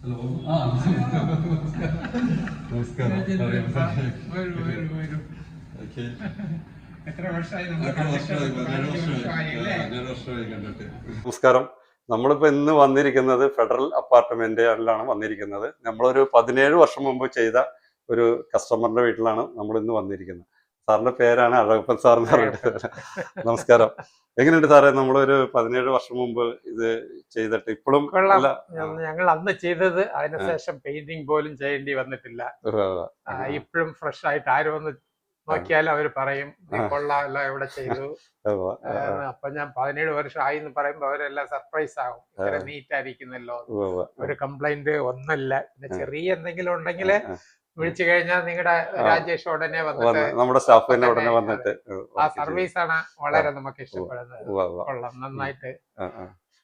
Hello. ആ നമസ്കാരം. നമസ്കാരം. നമ്മളിപ്പോ ഇന്ന് വന്നിരിക്കുന്നത് ഫെഡറൽ അപ്പാർട്ട്മെന്റിലാണ് വന്നിരിക്കുന്നത്. നമ്മളൊരു പതിനേഴ് വർഷം മുമ്പ് ചെയ്ത ഒരു കസ്റ്റമറിന്റെ വീട്ടിലാണ് നമ്മൾ ഇന്ന് വന്നിരിക്കുന്നത്. സാറിന്റെ പേരാണ് അഴകപ്പൻ സാർ എന്ന് പറഞ്ഞിട്ട് നമസ്കാരം. എങ്ങനെയുണ്ട് സാറേ? നമ്മളൊരു പതിനേഴ് വർഷം മുമ്പ് ഇത് ചെയ്തിട്ട് ഇപ്പോഴും. ഞങ്ങൾ അന്ന് ചെയ്തത് അതിനുശേഷം പെയിന്റിങ് പോലും ചെയ്യേണ്ടി വന്നിട്ടില്ല. ഇപ്പോഴും ഫ്രഷ് ആയിട്ട് ആര് വന്ന് നോക്കിയാലും അവർ പറയും "നീ ആ. കൊള്ളാമല്ലോ ഇവിടെ ചെയ്തു. അപ്പൊ ഞാൻ പതിനേഴ് വർഷം ആയി എന്ന് പറയുമ്പോ അവരെല്ലാം സർപ്രൈസ് ആകും ഇത്ര നീറ്റ് ആയിരിക്കുന്നല്ലോ. ഒരു കംപ്ലൈന്റ് ഒന്നല്ല പിന്നെ ചെറിയ എന്തെങ്കിലും ഉണ്ടെങ്കിൽ വിളിച്ചു കഴിഞ്ഞാൽ നിങ്ങളുടെ. രാജേഷ് ഉടനെ വന്നിട്ട് നമ്മുടെ സ്റ്റാഫ് തന്നെ ഉടനെ വന്നിട്ട് ആ സർവീസ് ആണ് വളരെ നമുക്ക് ഇഷ്ടപ്പെടുന്നത്. കൊള്ളാം നന്നായിട്ട്.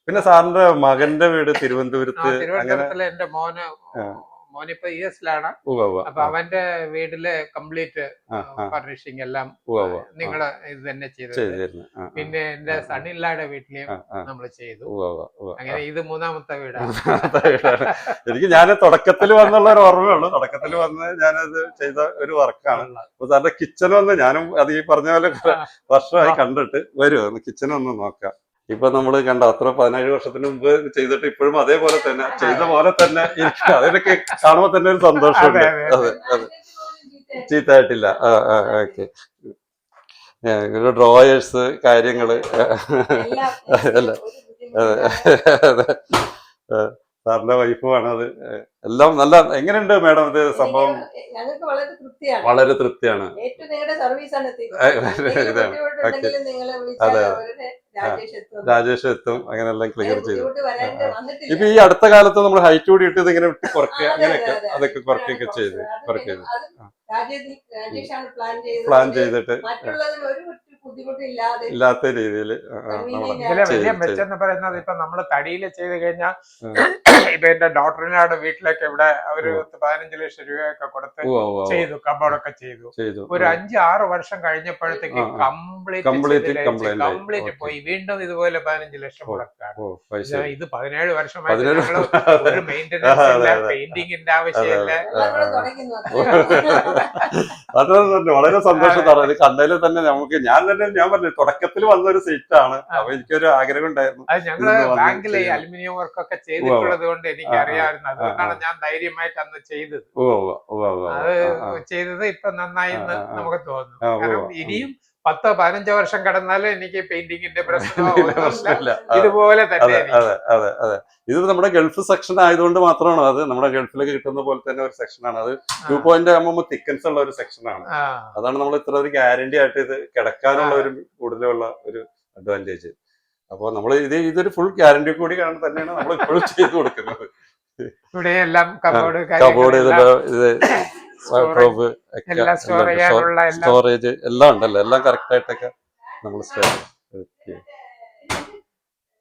പിന്നെ സാറിന്റെ മകന്റെ വീട് തിരുവനന്തപുരത്ത് തിരുവനന്തപുരത്തിലെ എന്റെ മോന്. മോനിപ്പോ യു എസിലാണ്. അപ്പൊ അവന്റെ വീട്ടിൽ കംപ്ലീറ്റ്. ഫർണിഷിംഗ് എല്ലാം നിങ്ങൾ ഇത് തന്നെ ചെയ്തു. പിന്നെ എന്റെ. സണ്ണില്ലാടെ വീട്ടിലെയും. നമ്മൾ ചെയ്തു. അങ്ങനെ ഇത് മൂന്നാമത്തെ വീടാണ്. എനിക്ക് ഞാൻ തുടക്കത്തിൽ വന്നുള്ള ഒരു ഓർമ്മയുള്ളൂ തുടക്കത്തിൽ വന്ന് ഞാനത് ചെയ്ത ഒരു വർക്കാണ്. അപ്പൊ സാറിന്റെ കിച്ചൺ വന്ന് ഞാനും അത് ഈ പറഞ്ഞ പോലെ വർഷമായി കണ്ടിട്ട് വരുമോ കിച്ചൺ ഒന്ന് നോക്കാം. ഇപ്പൊ നമ്മൾ കണ്ട അത്ര പതിനേഴ് വർഷത്തിന് മുമ്പ് ചെയ്തിട്ട് ഇപ്പോഴും അതേപോലെ തന്നെ ചെയ്ത പോലെ തന്നെ ഇരിക്കുക. അതിനൊക്കെ കാണുമ്പോ തന്നെ ഒരു സന്തോഷമുണ്ട്. അതെ, അതെ. ചീത്തായിട്ടില്ല ആ ആ ഓക്കെ. ഡ്രോയേഴ്സ് കാര്യങ്ങൾ. അല്ല. അതെ അതെ സാറിന്റെ വൈഫുമാണ് അത്. എല്ലാം നല്ല എങ്ങനെയുണ്ട് മാഡം ഇത് സംഭവം? ഞങ്ങൾക്ക് വളരെ തൃപ്തിയാണ്. വളരെ തൃപ്തിയാണ്. ഏറ്റവും നിങ്ങളുടെ അതെ. രാജേഷ് എത്തും. അങ്ങനെല്ലാം ക്ലിയർ ചെയ്തു. ഇപ്പൊ ഈ അടുത്ത കാലത്ത് നമ്മൾ ഹൈറ്റ് കൂടി ഇട്ട് ഇതിങ്ങനെ വിട്ട് കുറയ്ക്കുക അതെ, അങ്ങനെയൊക്കെ അതൊക്കെ കുറയ്ക്കുകയൊക്കെ ചെയ്ത് കുറക്കുക കുറയ്ക്കുക പ്ലാൻ ചെയ്തിട്ട് ഇല്ലാത്ത രീതിയിൽ ഇതിലെ വലിയ മെച്ചെന്ന് പറയുന്നത് ഇപ്പൊ നമ്മൾ തടിയിൽ ചെയ്ത് കഴിഞ്ഞാൽ ഇപ്പൊ എന്റെ ഡോക്ടറിനാണ് വീട്ടിലേക്ക് ഇവിടെ ഒരു പതിനഞ്ച് ലക്ഷം രൂപയൊക്കെ കൊടുത്ത് ചെയ്തു കബോർഡൊക്കെ ചെയ്തു. ഒരു അഞ്ച് ആറ് വർഷം കഴിഞ്ഞപ്പോഴത്തേക്ക്. കംപ്ലീറ്റ്. കംപ്ലീറ്റ് പോയി. വീണ്ടും ഇതുപോലെ പതിനഞ്ച് ലക്ഷം. മുടക്കാണ്. ഇത് പതിനേഴ് അതെ. ഒരു മെയിന്റനൻസ് ഇല്ല പെയിന്റിങ്ങിന്റെ ആവശ്യമില്ല വളരെ സന്തോഷം കണ്ടതിൽ തന്നെ നമുക്ക് ഞാൻ തന്നെ ഞാൻ പറഞ്ഞു തുടക്കത്തിൽ വന്ന ഒരു സീറ്റ് ആണ് അപ്പൊ എനിക്കൊരു ആഗ്രഹം ഉണ്ടായിരുന്നു. അത് ഞങ്ങൾ ബാങ്കിലെ അലുമിനിയം വർക്ക് ഒക്കെ ചെയ്തിട്ടുള്ളത് കൊണ്ട് എനിക്ക്. അറിയാമായിരുന്നു. അതുകൊണ്ടാണ് ഞാൻ ധൈര്യമായിട്ട് അന്ന് ചെയ്തത്. അത്. ചെയ്തത് ഇപ്പൊ നന്നായി. നമുക്ക് തോന്നുന്നു. ഇനിയും പത്തോ പതിനഞ്ച് വർഷം കടന്നാലും എനിക്ക് പെയിന്റിങ്ങിന്റെ പ്രശ്നമില്ല. ഇതുപോലെ തന്നെ അതെ അതെ അതെ ഇത് നമ്മുടെ ഗൾഫ് സെക്ഷൻ ആയതുകൊണ്ട് മാത്രമാണ്. അത് നമ്മുടെ ഗൾഫിലേക്ക് കിട്ടുന്ന പോലെ തന്നെ ഒരു സെക്ഷനാണ്. അത് ടു പോയിന്റ് ആകുമ്പോൾ തിക്കൻസ് ഉള്ള ഒരു സെക്ഷനാണ്. ആണ് അതാണ് നമ്മൾ ഇത്ര ഒരു ഗ്യാരണ്ടി ആയിട്ട് ഇത് കിടക്കാനുള്ള ഒരു കൂടുതലുള്ള ഒരു അഡ്വാന്റേജ് അപ്പോൾ നമ്മൾ ഇത് ഇതൊരു ഫുൾ ഗ്യാരണ്ടി കൂടി കാരണം തന്നെയാണ് നമ്മൾ ഇപ്പോഴും ചെയ്തു കൊടുക്കുന്നത്. ഇവിടെ എല്ലാം കബോർഡ് കബോർഡ് ഇത് വാർഡ്രോബ് സ്റ്റോറേജ് എല്ലാം ഉണ്ടല്ലോ. എല്ലാം കറക്റ്റ് ആയിട്ടൊക്കെ നമ്മൾ ഓക്കെ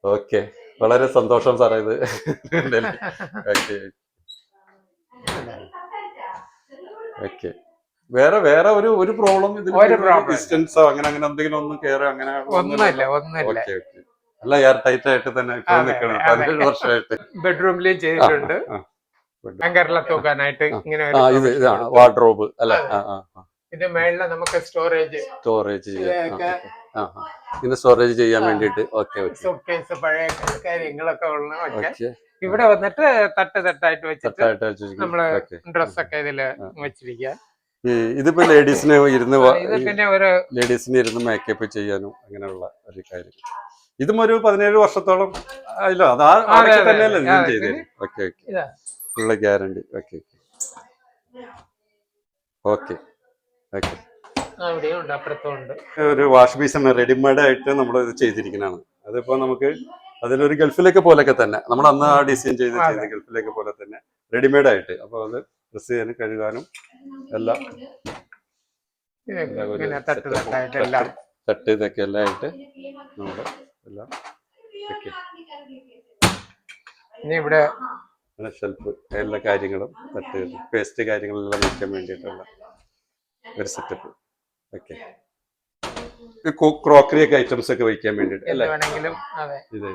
ഓക്കെ വളരെ സന്തോഷം സാറേ ഇത്. ഓക്കെ ഓക്കെ വേറെ വേറെ ഒരു ഒരു പ്രോബ്ലം ഡിസ്റ്റൻസോ അങ്ങനെ അങ്ങനെ എന്തെങ്കിലും ഒന്നും കയറി അങ്ങനെ ഒന്നുമില്ല ഒന്നുമില്ല. അല്ല എയർ ടൈറ്റ് ആയിട്ട് തന്നെ നിൽക്കണം. പതിനേഴ് വർഷമായിട്ട്. ബെഡ്റൂമിലും ചെയ്തിട്ടുണ്ട്. തൂക്കാനായിട്ട് ഇങ്ങനെ ഇത് ഇതാണ് വാർഡ്രോബ് അല്ലെ? അതെ. ആ ആ ഇത് മേളിൽ നമുക്ക് സ്റ്റോറേജ് സ്റ്റോറേജ് ചെയ്യാൻ വേണ്ടിട്ട് ആ ആ. സ്റ്റോറേജ് ചെയ്യാൻ വേണ്ടിട്ട് ഓക്കെ പഴയ കാര്യങ്ങളൊക്കെ ഉള്ള ഇവിടെ വന്നിട്ട് തട്ട് തട്ടായിട്ട് വെച്ചിട്ട് നമ്മൾ ഡ്രസ്സൊക്കെ ഇതിൽ. വെച്ചിരിക്കുക. ഇതിപ്പോ ലേഡീസിന് ഇരുന്ന് ആ, പിന്നെ ഒരു ലേഡീസിന് ഇരുന്ന് മേക്കപ്പ് ചെയ്യാനും അങ്ങനെയുള്ള ഒരു കാര്യം. ഇതും ഒരു പതിനേഴ് വർഷത്തോളം അല്ലോ അത് ആ. ഞാൻ ആ, ഓക്കെ ഓക്കെ. ഉള്ള ഗ്യാരണ്ടി ഓക്കെ ഓക്കെ ഓക്കെ ഒരു വാഷ് ബീസാണ് റെഡിമെയ്ഡ് ആയിട്ട് നമ്മൾ ഇത് ചെയ്തിരിക്കുന്നതാണ്. അതിപ്പോ നമുക്ക് അതിലൊരു ഗൾഫിലേക്ക് പോലൊക്കെ തന്നെ നമ്മൾ അന്ന് ആ ഡിസൈൻ ചെയ്ത് ചെയ്ത ഗൾഫിലേക്ക് പോലെ തന്നെ റെഡിമെയ്ഡ് ആയിട്ട്. അപ്പൊ അത് ഡ്രസ് ചെയ്യാനും കഴുകാനും എല്ലാം തട്ട് ഇതൊക്കെ എല്ലാം ആയിട്ട് നമ്മുടെ എല്ലാം ഓക്കെ ഇനി ഷെൽഫ് എല്ലാ കാര്യങ്ങളും തട്ട് പേസ്റ്റ് കാര്യങ്ങളെല്ലാം വയ്ക്കാൻ വേണ്ടിയിട്ടുള്ള ഒരു സെറ്റപ്പ് ഓക്കെ ക്രോക്കറി ഒക്കെ ഐറ്റംസ് ഒക്കെ വയ്ക്കാൻ വേണ്ടിയിട്ട് അല്ലേ? ഇത്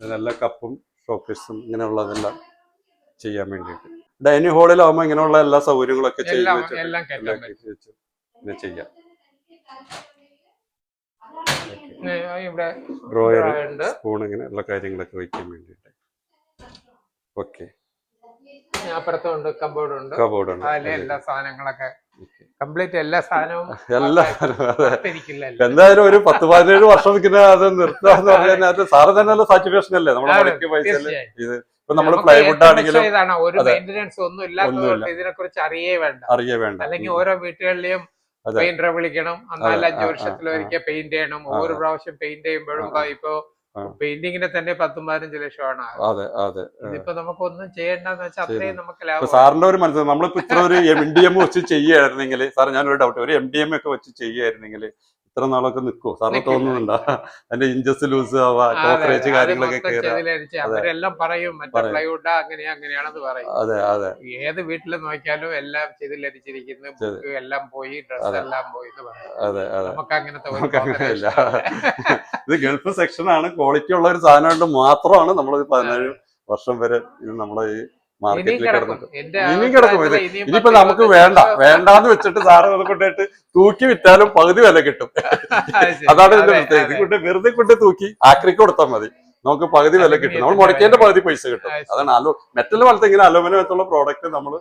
നല്ല കപ്പും ഷോക്കേഴ്സും ഇങ്ങനെയുള്ളതെല്ലാം ചെയ്യാൻ വേണ്ടിയിട്ട്. ഡൈനിങ് ഹാളിലാവുമ്പോൾ ഇങ്ങനെയുള്ള എല്ലാ സൗകര്യങ്ങളൊക്കെ ചെയ്ത് എല്ലാം എല്ലാം എല്ലാം ചെയ്യാം. ഡ്രോയർ സ്പൂൺ ഇങ്ങനെ ഉള്ള കാര്യങ്ങളൊക്കെ വയ്ക്കാൻ വേണ്ടിയിട്ട്. ഓക്കെ അപ്പുറത്തും ഉണ്ട് കബോർഡ് ഉണ്ട് കബോർഡ് ഉണ്ട് അതിലെ എല്ലാ സാധനങ്ങളൊക്കെ കംപ്ലീറ്റ് എല്ലാ സാധനവും എല്ലാ എന്തായാലും ഒരു പത്ത് പതിനേഴ് വർഷം നിൽക്കുന്ന അത് നിർത്താന്ന് പറഞ്ഞാൽ സാറ് തന്നെ നല്ല സാറ്റിസ്ഫാക്ഷൻ അല്ലേ? നമ്മുടെ മുടക്കിയ പൈസ. ഇപ്പൊ പ്ലൈവുഡ് ആണെങ്കിലും ഒരു മെയിന്റനൻസ് ഒന്നും ഇല്ലാത്തതുകൊണ്ട് ഒന്നുമില്ല. ഇതിനെ കുറിച്ച് അറിയേ വേണ്ട. അറിയേ വേണ്ട. അല്ലെങ്കിൽ ഓരോ വീട്ടുകളിലെയും പെയിന്റർ പെയിന്ററെ വിളിക്കണം ആ, ഒരിക്കൽ പെയിന്റ് ചെയ്യണം ഓരോ പ്രാവശ്യം പെയിന്റ് ചെയ്യുമ്പോഴും ഇപ്പൊ ആ. പെയിന്റിങ്ങിന് തന്നെ പത്തും പതിനഞ്ച് ലക്ഷമാണ്. അതെ അതെ ഇതിപ്പോ നമുക്ക് ഒന്നും ചെയ്യേണ്ടെന്ന് വെച്ചാൽ അത്രയും നമുക്ക് ലാഭം സാറിന്റെ ഒരു മനസ്സിലായി നമ്മളിപ്പോ ഇത്ര ഒരു എം ഡി എം വെച്ച് ചെയ്യുകയായിരുന്നെങ്കിൽ സാർ ഞാനൊരു ഡൗട്ട് ഒരു എം ഡി എം ഒക്കെ വെച്ച് ചെയ്യുകയായിരുന്നെങ്കിൽ ഇത്ര നാളൊക്കെ നിൽക്കുമോ സാറിന്. തോന്നുന്നുണ്ടോ? അതിന്റെ ഇഞ്ചസ് ലൂസ് ആവാ കോക്രേച്ച് കാര്യങ്ങളൊക്കെ അവരെല്ലാം പറയും മറ്റേ. പ്ലൈവുഡ് അങ്ങനെയാ അങ്ങനെയാണെന്ന് പറയും. അതെ അതെ. ഏത് വീട്ടിൽ നോക്കിയാലും എല്ലാം ചെയ്തിലരിച്ചിരിക്കുന്നു ബുക്ക് എല്ലാം പോയി ഡ്രസ് എല്ലാം പോയി എന്ന് പറയും. അതെ അതെ. നമുക്ക് അങ്ങനത്തെ ഇത് ഗൾഫ് സെക്ഷൻ ആണ്. ക്വാളിറ്റി ഉള്ള ഒരു സാധനം മാത്രമാണ് നമ്മൾ പതിനേഴ് വർഷം വരെ ഇത് നമ്മളെ ഈ മാർക്കറ്റിൽ കിടക്കും. കിടന്നിട്ട്. ഇനിയും കിടക്കും. ഇത്. ഇനിയിപ്പോ നമുക്ക് വേണ്ട. വേണ്ടാന്ന് വെച്ചിട്ട് സാറ് അത് കൊണ്ടിട്ട് തൂക്കി വിറ്റാലും പകുതി വില കിട്ടും. അതാണ് ഇതിന്റെ പ്രത്യേകത. കൊണ്ട് വെറുതെ കൊണ്ട് തൂക്കി ആക്രിക്ക് കൊടുത്താൽ മതി. നമുക്ക് പകുതി വില കിട്ടും. നമ്മൾ മുടക്കേന്റെ പകുതി പൈസ കിട്ടും. അതാണ് അലോ മെറ്റൽ പോലത്തെ ഇങ്ങനെ അലുമിനിയം വെച്ചുള്ള പ്രോഡക്റ്റ് നമ്മൾ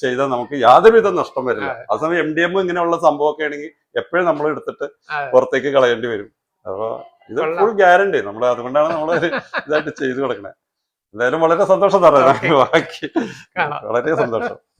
ചെയ്താൽ നമുക്ക് യാതൊരുവിധ നഷ്ടം വരില്ല. അതെ. അതേസമയം എം ഡി എം ഇങ്ങനെയുള്ള സംഭവമൊക്കെ ആണെങ്കിൽ എപ്പോഴും നമ്മൾ എടുത്തിട്ട് പുറത്തേക്ക് കളയേണ്ടി വരും. അപ്പൊ ഇത് ഫുൾ ഗ്യാരണ്ടി നമ്മൾ അതുകൊണ്ടാണ് നമ്മൾ ഇതായിട്ട് ചെയ്തു കൊടുക്കണേ. എന്തായാലും വളരെ സന്തോഷം സാറേ. ബാക്കി വളരെ സന്തോഷം.